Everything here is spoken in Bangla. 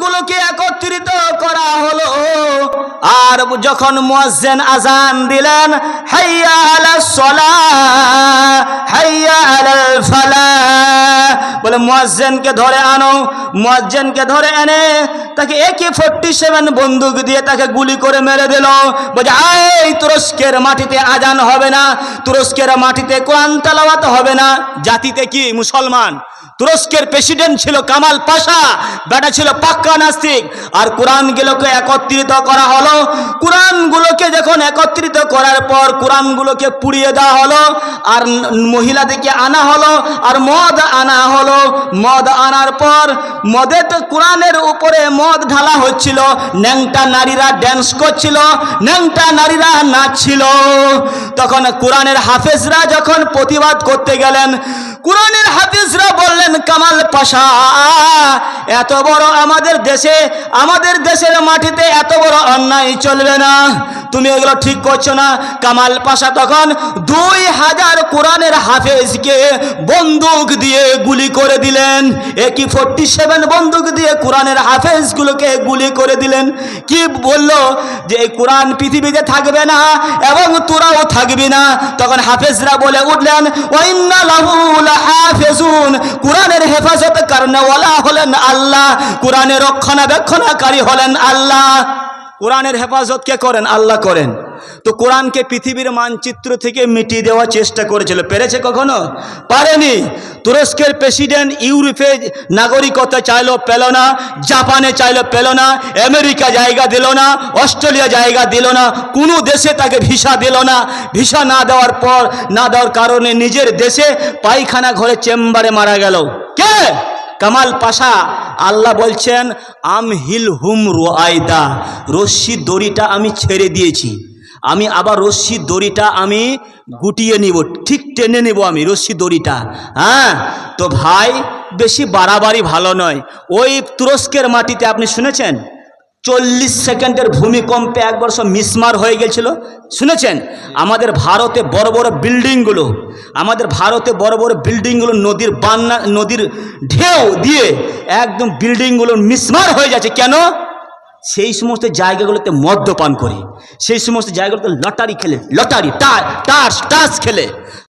কোরআনগুলোকে একত্রিত করা হলো। আর যখন মুয়াজ্জিন আজান দিলেন, হাইয়া সালাহ হাইয়া আলাল বলে, মুয়াজ্জিনকে ধরে আনো, মুয়াজ্জিনকে ধরে এনে তাকে একে ফোরটি সেভেন বন্দুক দিয়ে তাকে গুলি করে মেরে দিল। বলছে এই তুরস্কের মাটিতে আজান হবে না, তুরস্কের মাটিতে কোরআন তালাওয়াত হবে না। জাতিতে কি মুসলমান? তুরস্কের প্রেসিডেন্ট ছিল কামাল পাশা, বেটা ছিল পাক্কা নাস্তিক। আর কোরআনগুলোকে একত্রিত করা হলো। কোরআনগুলোকে যখন একত্রিত করার পর কোরআনগুলোকে পুড়িয়ে দেওয়া হলো, আর মহিলাদেরকে আনা হলো, আর মদ আনা হলো। মদ আনার পর মদে তো কোরআনের উপরে মদ ঢালা হচ্ছিল, ন্যাংটা নারীরা ড্যান্স করছিল, ন্যাংটা নারীরা নাচছিল। তখন কোরআনের হাফেজরা যখন প্রতিবাদ করতে গেলেন কোরআনের হাফিজরা বললেন, কামাল পাশা, এত বড় আমাদের দেশে, আমাদের দেশের মাটিতে এত বড় অন্যায় চলবে না। তুমি এগুলো ঠিক করছ না। কামাল পাশা তখন দুই হাজার কোরআনের হাফেজকে বন্দুক দিয়ে গুলি করে দিলেন। একই ফোরটি সেভেন বন্দুক দিয়ে কোরআনের হাফেজগুলোকে গুলি করে দিলেন। কি বলল যে, এই কোরআন পৃথিবীতে থাকবে না এবং তোরাও থাকবি না? তখন হাফেজরা বলে উঠলেন ওয়াইন্না লাহু লাহাফিজুন কোরআনের হেফাজত কারণে ওয়ালা হলেন আল্লাহ, কোরআনের রক্ষণাবেক্ষণাকারী হলেন আল্লাহ। কোরআনের হেফাজত কে করেন? আল্লাহ করেন। তো কোরআনকে পৃথিবীর মানচিত্র থেকে মিটিয়ে দেওয়ার চেষ্টা করেছিল। পেরেছে কখনো? পারেনি। তুরস্কের প্রেসিডেন্ট ইউরোপে নাগরিকতা চাইলো পেল না, জাপানে চাইলো পেল না, আমেরিকা জায়গা দিল না, অস্ট্রেলিয়া জায়গা দিল না, কোনো দেশে তাকে ভিসা দিল না। ভিসা না দেওয়ার পর, না দেওয়ার কারণে নিজের দেশে পায়খানা ঘরে চেম্বারে মারা গেল। কে? কামাল পাশা। আল্লাহ বলছেন আম হিল হুম রোয়াইদা রশ্মি দড়িটা আমি ছেড়ে দিয়েছি। আমি আবার রশ্মি দড়িটা আমি গুটিয়ে নিব, ঠিক টেনে নেব আমি রশ্মি দড়িটা হ্যাঁ? তো ভাই, বেশি বাড়াবাড়ি ভালো নয়। ওই তুরস্কের মাটিতে আপনি শুনেছেন? চল্লিশ সেকেন্ডের ভূমিকম্পে একবার সব মিসমার হয়ে গেছিল, শুনেছেন? আমাদের ভারতে বড় বড় বিল্ডিংগুলো, আমাদের ভারতে বড় বড় বিল্ডিংগুলো নদীর বান্না, নদীর ঢেউ দিয়ে একদম বিল্ডিংগুলো মিসমার হয়ে যাচ্ছে। কেন? সেই সমস্ত জায়গাগুলোতে মদ্যপান করে। সেই সমস্ত জায়গাগুলোতে লটারি খেলে লটারি টাস টাস খেলে।